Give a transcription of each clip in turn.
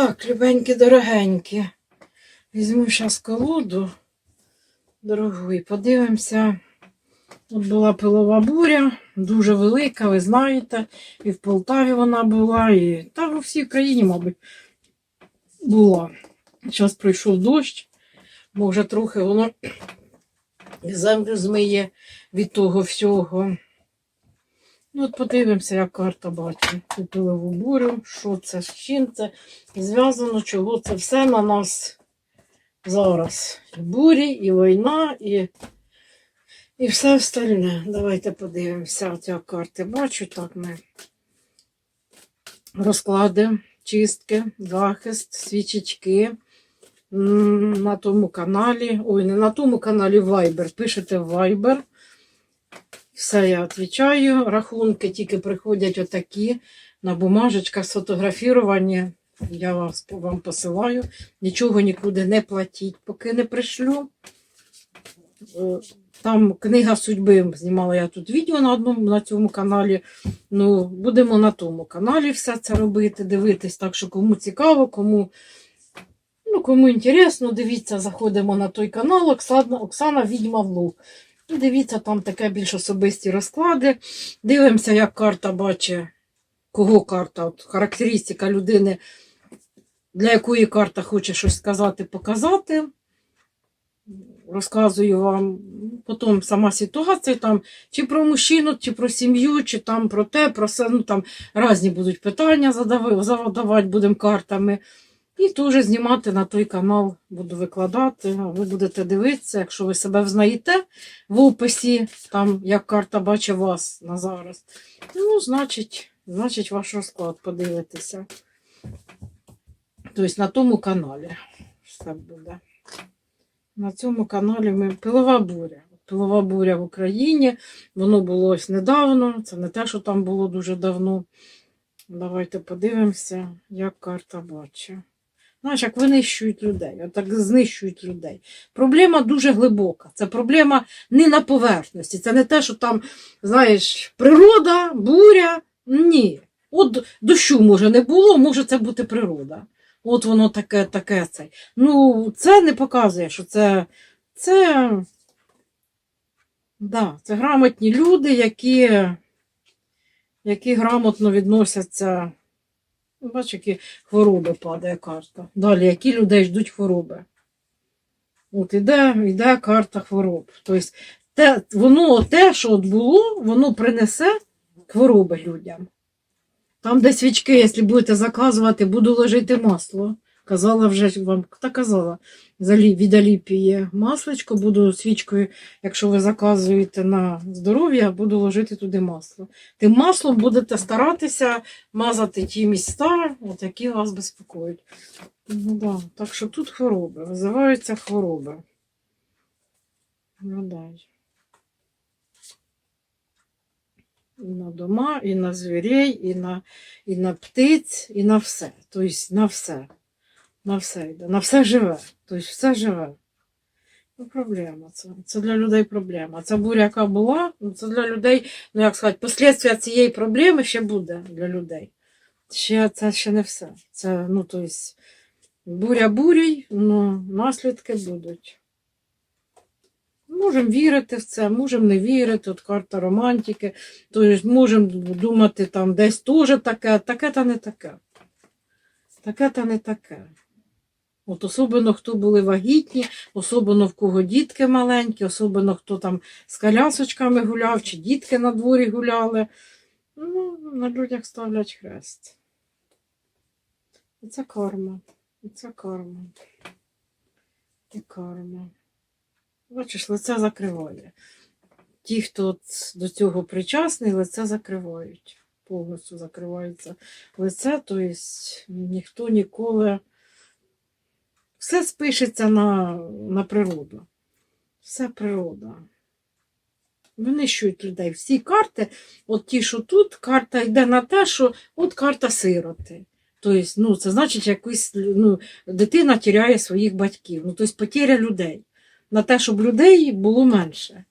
Так, любенькі, дорогенькі. Візьму зараз колоду дорогу і подивимося. От була пилова буря, дуже велика, ви знаєте. І в Полтаві вона була, і та в всій країні, мабуть, була. Зараз пройшов дощ, бо вже трохи воно землю змиє від того всього. Ну, от подивимося, як карта бачить пилову бурю, що це, з чим це зв'язано, чого це все на нас зараз. І бурі, і війна, і, і все остальне. Давайте подивимося. От я карти бачу, так ми розклади, чистки, захист, свічечки. На тому каналі, ой, не на тому каналі Viber. Пишете Viber. Все, я відповідаю. Рахунки тільки приходять отакі на бумажечках сфотографіровані. Я вас, вам посилаю. Нічого нікуди не платіть, поки не пришлю. Е, Там книга судьби знімала я тут відео на одному на цьому каналі. Ну, будемо на тому каналі все це робити, дивитись. Так що кому цікаво, кому, ну, кому інтересно, дивіться, заходимо на той канал Оксана, Оксана Відьма Влог. І дивіться, там таке більш особисті розклади. Дивимося, як карта бачить, кого карта, от характеристика людини, для якої карта хоче щось сказати, показати. Розказую вам потім сама ситуація, там, чи про мужчину, чи про сім'ю, чи там про те, про все. Ну, там різні будуть питання задавати будемо картами. І теж знімати на той канал буду викладати. Ви будете дивитися, якщо ви себе взнаєте в описі, там як карта бачить вас на зараз. Ну, значить, значить, ваш розклад подивитися. Тобто на тому каналі все буде. На цьому каналі ми пилова буря. Пилова буря в Україні. Воно було ось недавно. Це не те, що там було дуже давно. Давайте подивимося, як карта бачить. Знаєш, як винищують людей, отак знищують людей. Проблема дуже глибока. Це проблема не на поверхності. Це не те, що там, знаєш, природа, буря. Ні. От дощу може не було, може це бути природа. От воно таке, таке це. Ну, це не показує, що це. Це, да, це грамотні люди, які, які грамотно відносяться. Ну, Бачиш, які хвороби падає карта. Далі, які людей ждуть хвороби. От іде, іде карта хвороб. Тобто, те, воно те, що от було, воно принесе хвороби людям. Там, де свічки, якщо будете заказувати, буду ложити масло. Казала вже вам, та казала, від Аліпії масличко, буду свічкою, якщо ви заказуєте на здоров'я, буду ложити туди масло. Тим маслом будете старатися мазати ті міста, от які вас безпокоять. Ну, да. Так що тут хвороби, визиваються хвороби. Ну. І на дома, і на звірей, і на, і на птиць, і на все. Тобто на все. На все йде. На все живе. Тобто все живе. Ну, проблема це. Це для людей проблема. Ця буря, яка була, ну, це для людей, ну як сказати, послідствия цієї проблеми ще буде для людей. Ще, це ще не все. Це, ну, тобто, буря бурій, ну, наслідки будуть. Можемо вірити в це, можемо не вірити, от карта романтики, тобто можемо думати, там десь теж таке, таке та не таке. Таке та не таке. От особливо, хто були вагітні, особливо в кого дітки маленькі, особливо хто там з колясочками гуляв, чи дітки на дворі гуляли. Ну, на людях ставлять хрест. І це карма. І це карма. І карма. Бачиш, лице закриває. Ті, хто до цього причасний, лице закривають. Повністю закривається лице, тобто ніхто ніколи. Все спишеться на, на природу. Все природа. Винищують людей. Всі карти, от ті, що тут, карта йде на те, що от карта сироти. Тобто, ну, це значить, якусь ну, дитина тіряє своїх батьків. Ну, тобто потеря людей. На те, щоб людей було менше.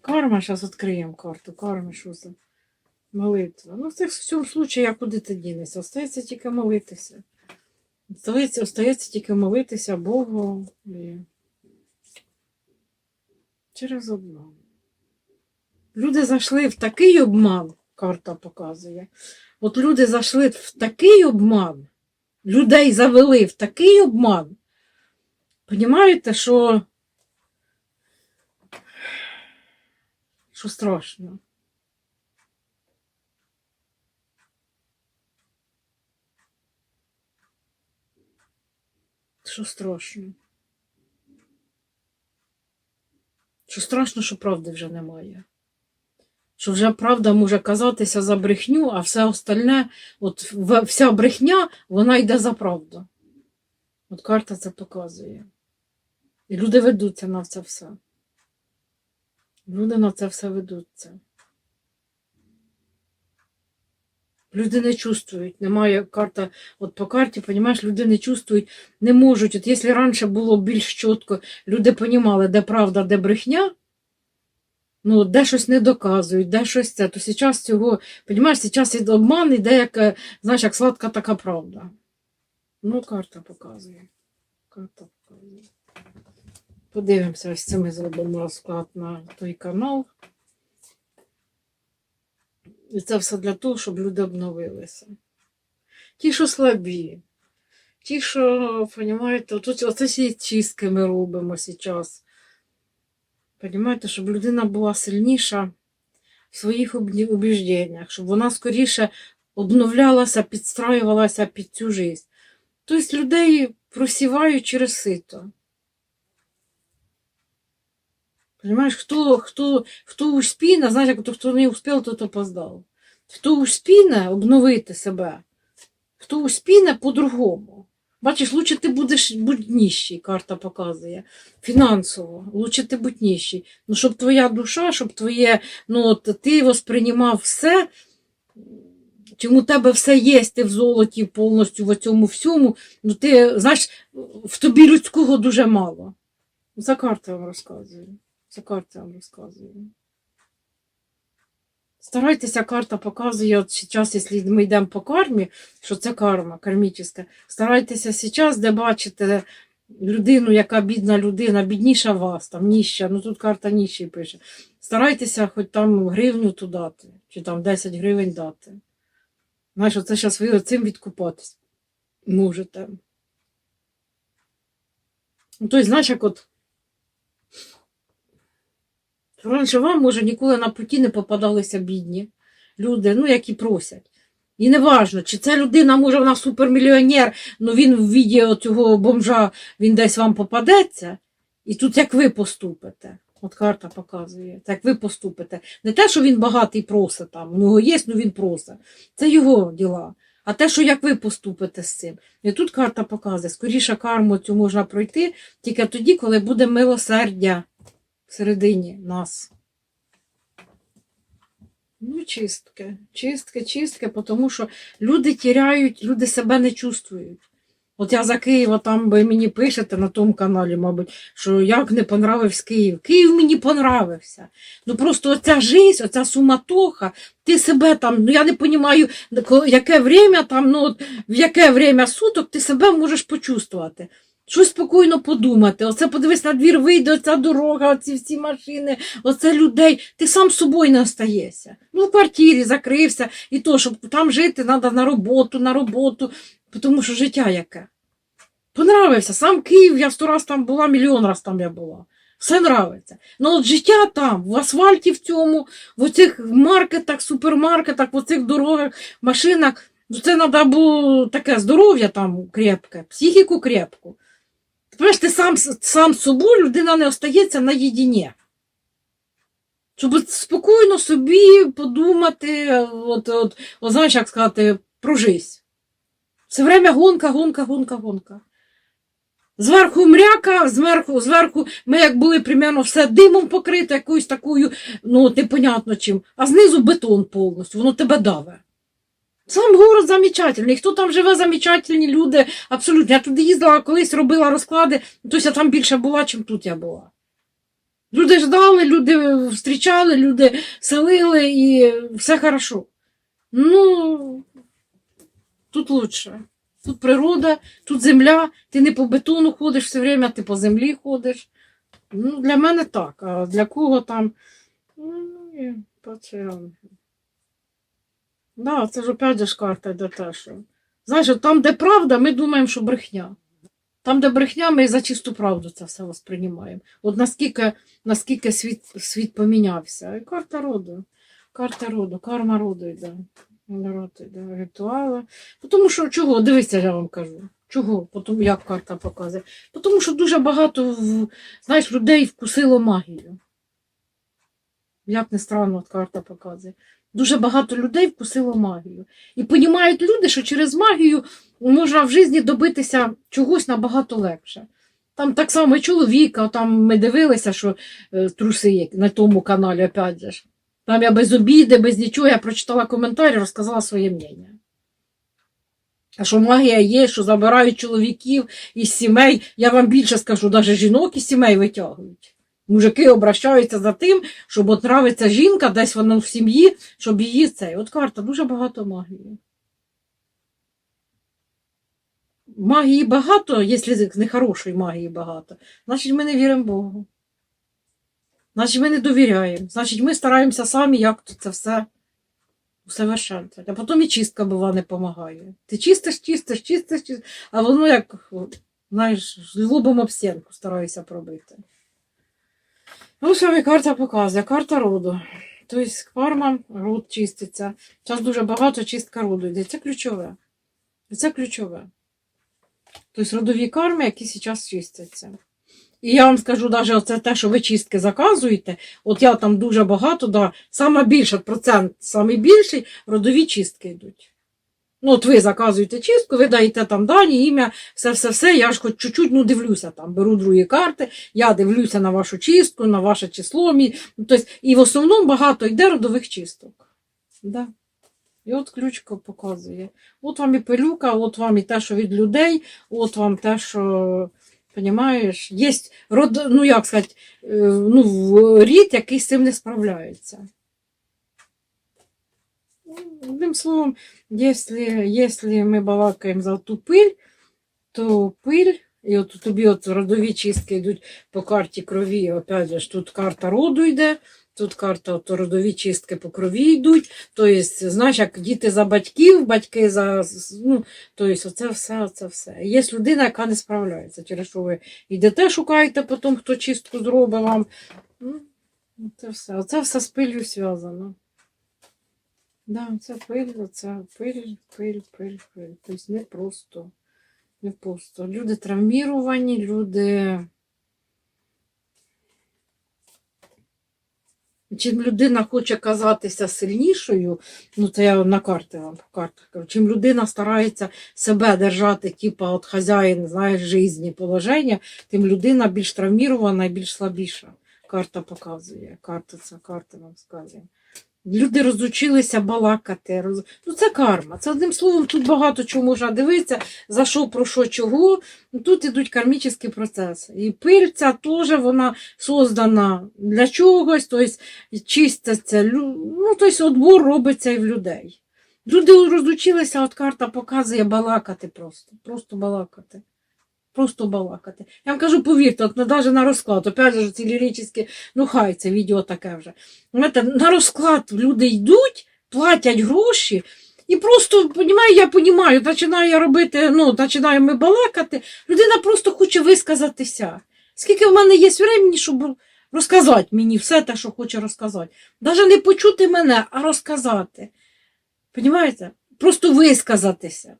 Карма, зараз відкриємо карту. Карма, що це? Молитва. Ну, в цьому случаї, як куди ти дінешся. Остається тільки молитися. Остається, остається тільки молитися Богу і через обман. Люди зайшли в такий обман, карта показує. От люди зайшли в такий обман, людей завели в такий обман. Понімаєте, що, що страшно. Що страшно? Що страшно, що правди вже немає. Що вже правда може казатися за брехню, а все остальне, от вся брехня, вона йде за правду. От карта це показує. І люди ведуться на це все. Люди на це все ведуться. Люди не чувствують, немає карта, от по карті, понімаєш, люди не чувствують, не можуть. От якщо раніше було більш чітко, люди понімали, де правда, де брехня, ну, де щось не доказують, де щось це, то зараз цього, понімаєш, зараз іде обман, іде як, е, знаєш, як сладка така правда. Ну, карта показує. Карта показує. Подивимося, ось це ми зробимо розклад на той канал. І це все для того, щоб люди обновилися. Ті, що слабі, ті, що, розумієте, оце ці чистки ми робимо зараз. Понімаєте, щоб людина була сильніша в своїх убіжденнях, щоб вона скоріше обновлялася, підстраювалася під цю життя. Тобто людей просівають через сито. Понимаешь, хто, хто, хто успіне, знаєш, хто не успів, тот опоздав. Хто успіне обновити себе, хто успіне по-другому. Бачиш, лучше ти будеш будь ніщий, карта показує. Фінансово, лучше ти будь ніщий. Ну, щоб твоя душа, щоб твоє, ну, от, ти восприймав все, чому у тебе все є, ти в золоті повністю в цьому всьому, ну ти, знаєш, в тобі людського дуже мало. За карта вам розказую. Це карта вам розказує. Старайтеся, карта показує, от зараз, якщо ми йдемо по кармі, що це карма кармічна. Старайтеся зараз, де бачите людину, яка бідна людина, бідніша вас, там ніща, ну тут карта ніщий пише. Старайтеся хоч там гривню ту дати, чи там 10 гривень дати. Знаєш, оце зараз ви цим відкупатись можете. Ну, тобто, знаєш, як от Раніше вам, може, ніколи на путі не попадалися бідні люди, ну, які просять. І не важно, чи ця людина, може, вона супермільйонер, ну він в віді цього бомжа, він десь вам попадеться, і тут як ви поступите. От карта показує, як ви поступите. Не те, що він багатий просить там, у нього є, ну він просить. Це його діла. А те, що як ви поступите з цим. І тут карта показує, скоріше карму цю можна пройти тільки тоді, коли буде милосердя всередині нас. Ну, чистки, чистки, чистки, тому що люди тіряють, люди себе не чувствують. От я за Києва там ви мені пишете на тому каналі, мабуть, що як не понравився Київ. Київ мені понравився. Ну просто оця жизнь, оця суматоха, ти себе там, ну я не розумію, яке время там, ну от в яке время суток ти себе можеш почувствувати. Щось спокійно подумати. Оце подивись на двір, вийде оця дорога, оці всі машини, оце людей. Ти сам собою не остаєшся. Ну, в квартирі закрився, і то, щоб там жити, треба на роботу, на роботу, тому що життя яке. Понравився. Сам Київ, я сто раз там була, мільйон раз там я була. Все нравиться. Ну от життя там, в асфальті в цьому, в оцих маркетах, супермаркетах, в оцих дорогах, машинах. Ну, Це треба було таке здоров'я там крепке, психіку крепку. Ти ти сам, сам собою людина не остається наєдині. Щоб спокійно собі подумати, от, от, от знаєш, як сказати, про жизнь. Все время гонка, гонка, гонка, гонка. Зверху мряка, зверху, зверху ми як були примерно все димом покрите, якоюсь такою, ну, непонятно чим, а знизу бетон повністю, воно тебе даве. Сам город замечательний. Хто там живе, замечательні люди. Абсолютно. Я туди їздила, колись робила розклади, тобто я там більше була, чим тут я була. Люди ждали, люди зустрічали, люди селили і все хорошо. Ну, тут лучше. Тут природа, тут земля, ти не по бетону ходиш все время, ти по землі ходиш. Ну, для мене так, а для кого там. Ну, і пацієнт. Да, це ж опять ж карта де те, що. Знаєш, там, де правда, ми думаємо, що брехня. Там, де брехня, ми за чисту правду це все восприймаємо. От наскільки, наскільки світ, світ помінявся. І карта роду. Карта роду, карма роду йде. Народ йде, ритуали. Тому що чого? Дивіться, я вам кажу. Чого? Тому як карта показує. Тому що дуже багато знаєш, людей вкусило магію. Як не странно, от карта показує. Дуже багато людей вкусило магію. І понімають люди, що через магію можна в житті добитися чогось набагато легше. Там так само чоловіка, там ми дивилися, що е, труси є на тому каналі, опять же. Там я без обіди, без нічого, я прочитала коментарі, розказала своє мнення. А що магія є, що забирають чоловіків із сімей. Я вам більше скажу, навіть жінок із сімей витягують. Мужики обращаються за тим, щоб от нравиться жінка, десь вона в сім'ї, щоб її цей. От карта, дуже багато магії. Магії багато, якщо не хорошої магії багато, значить ми не віримо Богу. Значить, ми не довіряємо. Значить, ми стараємося самі як то це все усовершенствувати. А потім і чистка бува не допомагає. Ти чистиш, чистиш, чистиш, чистиш, а воно як, знаєш, лобом об стінку стараюся пробити. Ну, що мені карта показує? Карта роду. Тобто карма, род чиститься. Зараз дуже багато чистка роду йде. Це ключове. Це ключове. Тобто родові карми, які зараз чистяться. І я вам скажу, навіть оце те, що ви чистки заказуєте, от я там дуже багато, да, саме процент, саме родові чистки йдуть. Ну, от ви заказуєте чистку, ви даєте там дані, ім'я, все-все-все, я ж хоч чуть-чуть ну, дивлюся там, беру другі карти, я дивлюся на вашу чистку, на ваше число. Мій, ну, тобто, і в основному багато йде родових чисток. Да. І от ключка показує. От вам і пилюка, от вам і те, що від людей, от вам те, що. Понимаєш, є род, ну як сказати, е, ну, рід, який з цим не справляється. Одним словом, якщо, ми балакаємо за ту пиль, то пиль, і от тобі от родові чистки йдуть по карті крові, опять же, тут карта роду йде, тут карта от, родові чистки по крові йдуть. Тобто, знаєш, як діти за батьків, батьки за. Ну, тобто, оце все, оце все. Є людина, яка не справляється, через що ви йдете, шукаєте потім, хто чистку зробить вам. Ну, це все. Оце все з пилью зв'язано. Да, це пиль, це пиль, пиль, пиль, пиль. Тобто не просто. Не просто. Люди травміровані, люди. Чим людина хоче казатися сильнішою, ну це я на карти вам по картах. Чим людина старається себе держати, типа от хазяїн, знаєш, житті, положення, тим людина більш травмірована і більш слабіша. Карта показує. Карта це карта нам сказує. Люди розучилися балакати. Роз... Ну, це карма. Це одним словом, тут багато чого можна дивитися, за що, про що, чого. Тут ідуть кармічні процеси. І пиль ця теж вона создана для чогось, тобто чиститься. Ну, тобто отбор робиться і в людей. Люди розучилися, от карта показує балакати просто. Просто балакати. Просто балакати. Я вам кажу, повірте, от навіть на розклад, опять же, ці ліричні, ну хай це відео таке вже. Знаєте, на розклад люди йдуть, платять гроші, і просто, понімаю, я понімаю, починаю я робити, ну, починаємо ми балакати, людина просто хоче висказатися. Скільки в мене є времени, щоб розказати мені все те, що хоче розказати. Навіть не почути мене, а розказати. Понімаєте? Просто висказатися.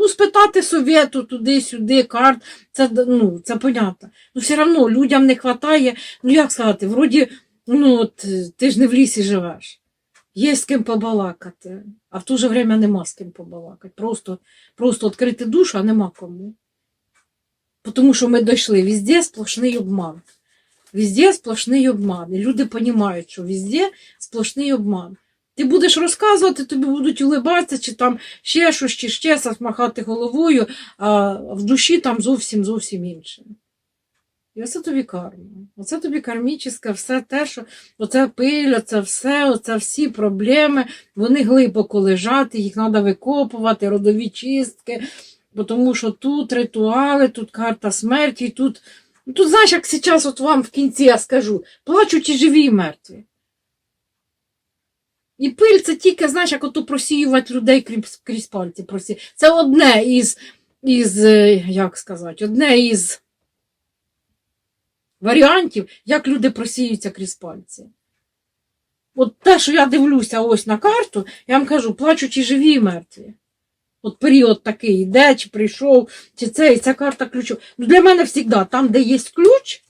Ну, спитати совєту туди-сюди, карт, це, ну, це понятно. Ну, все одно людям не вистачає, ну як сказати, вроді, ну, от, ти ж не в лісі живеш. Є з ким побалакати, а в то же время нема з ким побалакати. Просто, просто відкрити душу, а нема кому. Тому що ми дійшли, везде сплошний обман. Везде сплошний обман. І люди розуміють, що везде сплошний обман. Ти будеш розказувати, тобі будуть улибатися, чи там ще щось, чи ще махати головою, а в душі там зовсім зовсім інше. І оце тобі карма. Оце тобі кармічне, все те, що оце пиль, оце все, оце всі проблеми, вони глибоко лежать, їх треба викопувати, родові чистки. Тому що тут ритуали, тут карта смерті, тут. ну, Тут, знаєш, як зараз от вам в кінці я скажу, плачуть і живі, і мертві. І пиль це тільки, знаєш, як ото просіювати людей крізь, крізь пальці. Просі... Це одне із, із, е, як сказати, одне із варіантів, як люди просіюються крізь пальці. От те, що я дивлюся ось на карту, я вам кажу, плачуть і живі, і мертві. От період такий йде, чи прийшов, чи це, і ця карта ключова. Ну, для мене завжди, там, де є ключ,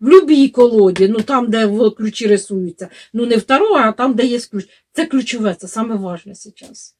в будь-якій колоді, ну там, де в ключі рисуються, ну не второго, а там, де є ключ. Це ключове, це саме важне зараз.